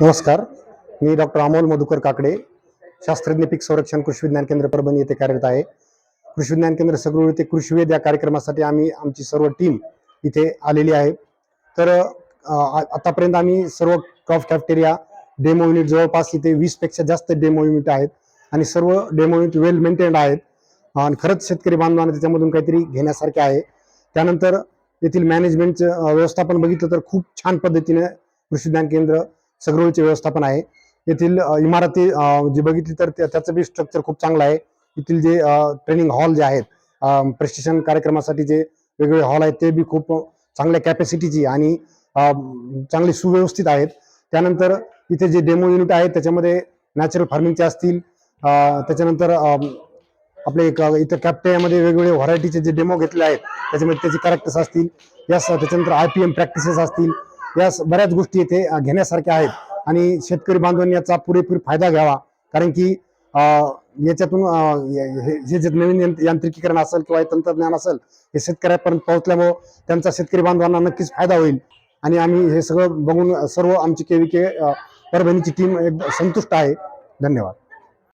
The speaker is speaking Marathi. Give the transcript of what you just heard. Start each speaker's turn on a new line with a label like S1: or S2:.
S1: नमस्कार. मी डॉक्टर अमोल मधुकर काकडे शास्त्रज्ञ पीक संरक्षण कृषी विज्ञान केंद्र परभणी येथे कार्यरत आहे. कृषी विज्ञान केंद्र सगळं येथे कृषीवेद या कार्यक्रमासाठी आम्ही आमची सर्व टीम इथे आलेली आहे. तर आ- आतापर्यंत आम्ही सर्व क्रॉप कॅफ्टेरिया डेमो युनिट जवळपास इथे वीसपेक्षा जास्त डेमो युनिट आहेत आणि सर्व डेमो युनिट वेल मेंटेन्ड आहेत. आणि खरंच शेतकरी बांधवांना त्याच्यामधून काहीतरी घेण्यासारखे आहे. त्यानंतर येथील मॅनेजमेंटचं व्यवस्थापन बघितलं तर खूप छान पद्धतीने कृषी विज्ञान केंद्र सगळीचे व्यवस्थापन आहे. येथील इमारती जी बघितली तर त्याचं बी स्ट्रक्चर खूप चांगलं आहे. येथील जे ट्रेनिंग हॉल जे आहेत प्रशिक्षण कार्यक्रमासाठी जे वेगवेगळे हॉल आहेत ते बी खूप चांगल्या कॅपॅसिटीची आणि चांगली चांगले सुव्यवस्थित आहेत. त्यानंतर इथे जे डेमो युनिट आहेत त्याच्यामध्ये नॅचरल फार्मिंगचे असतील. त्याच्यानंतर आपले एक इथं कॅप्टेमध्ये वेगवेगळे व्हरायटीचे जे डेमो घेतले आहेत त्याच्यामध्ये त्याचे कॅरेक्टर्स असतील. यास त्याच्यानंतर आय पी एम प्रॅक्टिसेस असतील. या बऱ्याच गोष्टी इथे घेण्यासारख्या आहेत. आणि शेतकरी बांधवांनी याचा पुरेपूर फायदा घ्यावा. कारण की याच्यातून हे जे नवीन यंत्र- यांत्रिकीकरण असेल किंवा हे तंत्रज्ञान असेल हे शेतकऱ्यापर्यंत पोहोचल्यामुळं त्यांचा शेतकरी बांधवांना नक्कीच फायदा होईल. आणि आम्ही हे सगळं बघून सर्व आमची केविके परभणीची टीम एक संतुष्ट आहे. धन्यवाद.